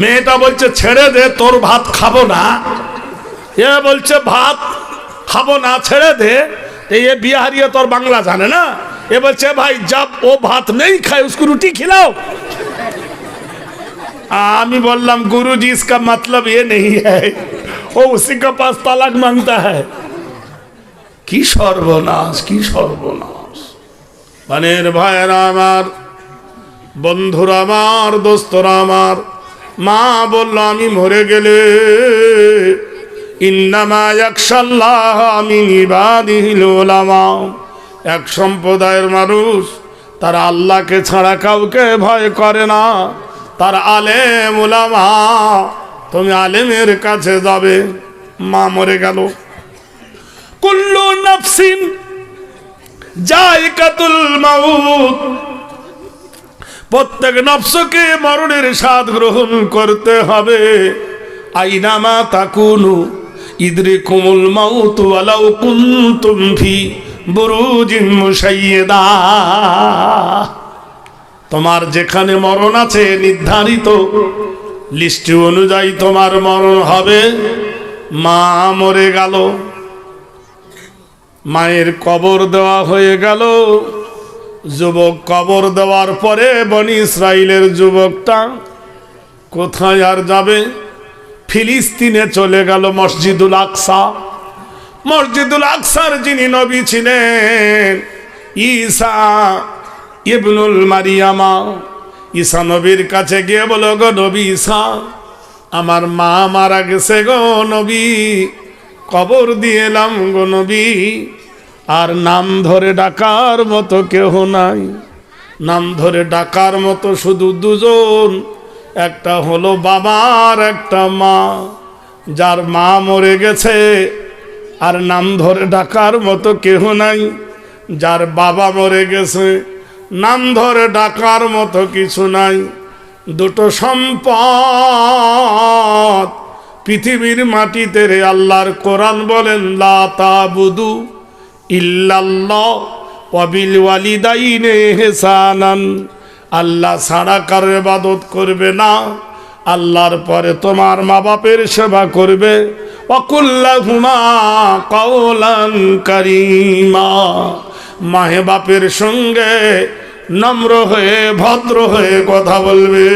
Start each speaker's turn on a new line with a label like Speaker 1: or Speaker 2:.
Speaker 1: মেয়েটা বলছে ছেড়ে দে তোর ভাত খাবো না এ বলছে ভাত খাবো না ছেড়ে দে এই ये बिहारी है तो और बांग्ला जाने ना ये बच्चे भाई जब वो भात नहीं खाए उसको रोटी खिलाओ আমি বললাম गुरु जी इसका मतलब ये नहीं है वो उसी के पास तलाक मांगता है কি সর্বনাশ কি সর্বনাশ মানের ভাইয়েরা আমার বন্ধুরা আমার দোস্তরা আমার মা বলল, আমি মরে গেলে এক সম্প্রদায়ের মানুষ, তারা আল্লাহকে ছাড়া কাউকে ভয় করে না। তার আলেম ওলামা তুমি আলেমের কাছে যাবে। মা মরে গেল। কুল্লু নফসিন প্রত্যেক নফসকে মরণের স্বাদ গ্রহণ করতে হবে। আইনামা তাকুনু ইদরে কুমুল মাউত ওয়ালাউ কুনতুম ফি বুরুজিন তোমার যেখানে মরণ আছে নির্ধারিত লিস্ট অনুযায়ী তোমার মরণ হবে। মা মরে গেল, মায়ের কবর দেওয়া হয়ে গেল। যুবক কবর দেওয়ার পরে বনি ইসরায়েলের যুবকটা কোথায় আর যাবে? ফিলিস্তিনে চলে গেল মসজিদুল আকসা। মসজিদুল আকসার যিনি নবী ছিলেন, ঈসা ইবনুল মারিয়ামা। ঈসা নবীর কাছে গিয়ে বলো, গো নবী ঈসা, আমার মা মারা গেছে গো নবী, কবর দিয়ে এলাম গো নবী। আর নাম ধরে ডাকার মতো কেহ নাই। নাম ধরে ডাকার মতো শুধু দুজন, একটা হলো বাবার একটা মা। যার মা মরে গেছে, আর নাম ধরে ডাকার মতো কেহ নাই। যার বাবা মরে গেছে, নাম ধরে ডাকার মতো কিছু নাই। দুটো সম্পদ পৃথিবীর মাটিতে রে আল্লাহর কোরআন বলেন, লা তাবুদু ইল্লাল্লাহ আল্লাহ ছাড়া কারও ইবাদত করবে না। আল্লাহর পরে তোমার মা বাপের সেবা করবে। মাহে বাপের সঙ্গে নম্র হয়ে, ভদ্র হয়ে কথা বলবে।